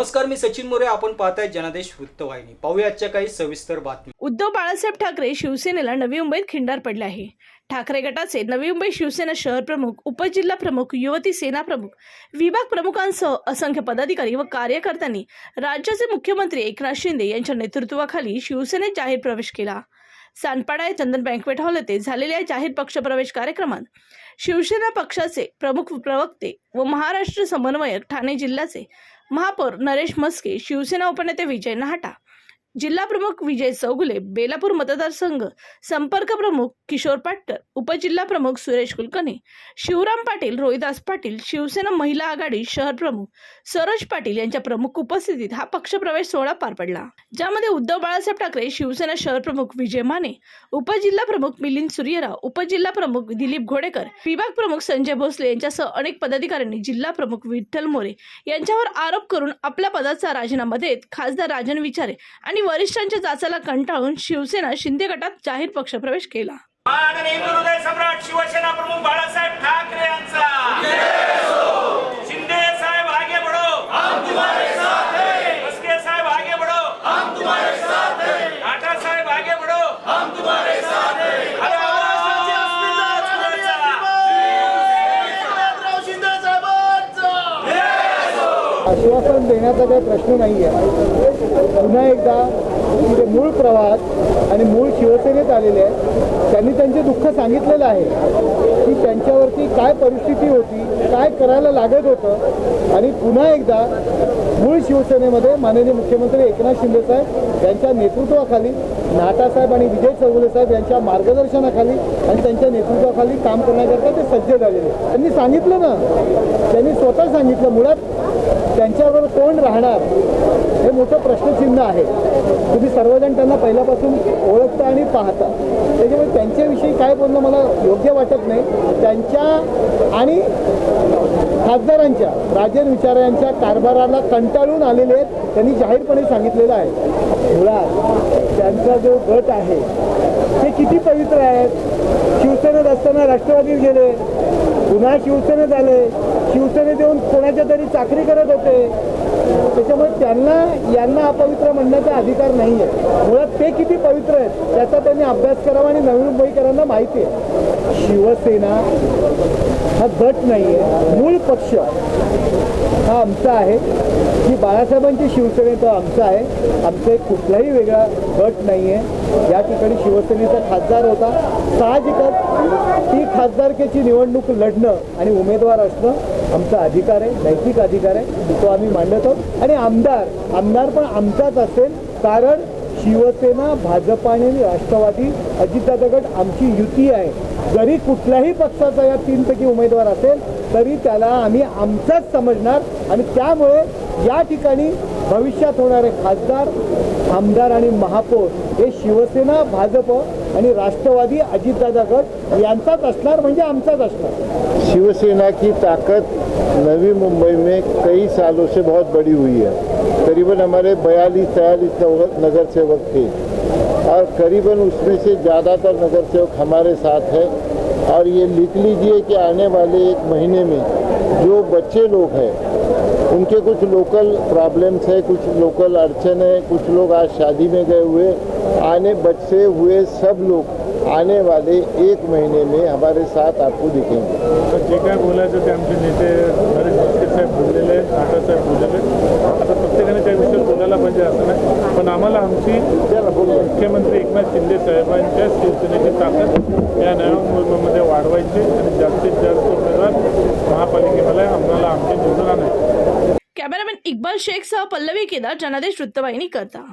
नमस्कार मी सचिन मोरे. आपण पाहताय जनादेश वृत्तवाहिनी. पाहूया आजच्या काही सविस्तर बातमी उद्धव बाळासाहेब ठाकरे शिवसेनेला नवी मुंबईत खिंडार पडले आहे. ठाकरे गटाचे नवी मुंबई शिवसेना शहर प्रमुख उपजिल्हा प्रमुख युवती सेना प्रमुख विभाग प्रमुखांसह असंख्य पदाधिकारी व कार्यकर्त्यांनी राज्याचे मुख्यमंत्री एकनाथ शिंदे यांच्या नेतृत्वाखाली शिवसेनेत जाहीर प्रवेश केला. सानपाडा या चंदन बँकवेट हॉल येथे झालेल्या जाहीर पक्षप्रवेश कार्यक्रमात शिवसेना पक्षाचे प्रमुख प्रवक्ते व महाराष्ट्र समन्वयक ठाणे जिल्ह्याचे महापौर नरेश मस्के शिवसेना उपनेते विजय नाहटा जिल्हा प्रमुख विजय चौगुले बेलापूर मतदारसंघ संपर्क प्रमुख किशोर पाटकर उपजिल्हा प्रमुख सुरेश कुलकर्णी शिवराम पाटील रोहिदास पाटील शिवसेना महिला आघाडी शहर प्रमुख सरोज पाटील यांच्या प्रमुख उपस्थितीत हा पक्षप्रवेश सोहळा पार पडला. ज्यामध्ये उद्धव बाळासाहेब ठाकरे शिवसेना शहर प्रमुख विजय माने उपजिल्हा प्रमुख मिलिंद सूर्यराव उपजिल्हा प्रमुख दिलीप घोडेकर विभाग प्रमुख संजय भोसले यांच्यासह अनेक पदाधिकाऱ्यांनी जिल्हा प्रमुख विठ्ठल मोरे यांच्यावर आरोप करून आपल्या पदाचा राजीनामा देत खासदार राजन विचारे आणि आणि वरिष्ठांच्या जाचाला कंटाळून शिवसेना शिंदे गटात जाहीर पक्षप्रवेश केला. सम्राट शिवसेना प्रमुख बाळासाहेब ठाकरे आश्वासन देण्याचा काही प्रश्न नाही आहे पुन्हा एकदा ते मूळ प्रवाहात आणि मूळ शिवसेनेत आलेले आहेत त्यांनी त्यांचे दुःख सांगितलेलं आहे की त्यांच्यावरती काय परिस्थिती होती काय करायला लागत होतं आणि पुन्हा एकदा मूळ शिवसेनेमध्ये माननीय मुख्यमंत्री एकनाथ शिंदेसाहेब यांच्या नेतृत्वाखाली नाटासाहेब आणि विजय चौगुले साहेब यांच्या मार्गदर्शनाखाली आणि त्यांच्या नेतृत्वाखाली काम करण्याकरता ते सज्ज झालेले त्यांनी सांगितलं ना? त्यांनी स्वतः सांगितलं मुळात त्यांच्यावर कोण राहणार? हे मोठं प्रश्नचिन्ह आहे. तुम्ही सर्वजण त्यांना पहिल्यापासून ओळखता आणि पाहता. त्याच्यामुळे त्यांच्याविषयी काय बोलणं मला योग्य वाटत नाही. त्यांच्या आणि खासदारांच्या राजन विचारांच्या कारभाराला कंटाळून आलेले आहेत. त्यांनी जाहीरपणे सांगितलेलं आहे. मुळात त्यांचा जो गट आहे ते किती पवित्र आहेत. शिवसेनेत असताना राष्ट्रवादीत गेले पुन्हा शिवसेनेत आले शिवसेनेत येऊन कोणाच्या तरी चाकरी करत होते. त्याच्यामुळे त्यांना यांना अपवित्र म्हणण्याचा अधिकार नाही आहे मुळात ते किती पवित्र आहेत त्याचा त्यांनी अभ्यास करावा आणि नवीन मुंबईकरांना माहिती आहे. शिवसेना हा गट नाही आहे मूळ पक्ष. हा आमचा आहे. की बाळासाहेबांची शिवसेने आमचा आहे. आमचा एक कुठलाही वेगळा गट नाही आहे या ठिकाणी शिवसेनेचा खासदार होता. साहजिकच ती खासदारकीची निवडणूक लढणं आणि उमेदवार असणं आमचा अधिकार आहे. नैतिक अधिकार आहे. तो आम्ही मांडत. आहोत आणि आमदार आमदार पण आमचाच असेल. कारण शिवसेना भाजप आणि राष्ट्रवादी अजितदादा गट आमची युती आहे. जरी कुठल्याही पक्षाचा या तीनपैकी उमेदवार असेल तरी त्याला आम्ही आमचाच समजणार आणि त्यामुळे या ठिकाणी भविष्यात होणारे खासदार आमदार आणि महापौर हे शिवसेना भाजप आणि राष्ट्रवादी अजितदादा गट यांचाच असणार म्हणजे आमचाच असणार. शिवसेना की ताकत नवी मुंबई में कई सालों से बहुत बड़ी हुई है। करीबन हमारे बयालीस तयालीस नगर सेवक थे। और करीबन उसमें से ज़्यादातर नगर सेवक हमारे साथ है। और ये लिख लीजिए कि आने वाले एक महीने में जो बच्चे लोग हैं, उनके कुछ लोकल प्रॉब्लम्स है, कुछ लोकल अड़चन है, कुछ लोग आज शादी में गए हुए आने बच्चे हुए सब लोग आने वाले एक महीने में हमारे साथ आपको दिखेंगे। तर जे काय ते नेते प्रत्येकाने त्या विषयावर बोलायला पाहिजे असं नाही. पण आम्हाला आमची मुख्यमंत्री एकनाथ शिंदे साहेबांच्या शिवसेनेची ताकद या नव्या मुंबईमध्ये वाढवायची आणि जास्तीत जास्त उमेदवार महापालिकेमध्ये आम्हाला आमचे निवडून आणायचे. कॅमेरामॅन इक्बाल शेख सह पल्लवी केदार जनादेश वृत्तवाहिनी करता.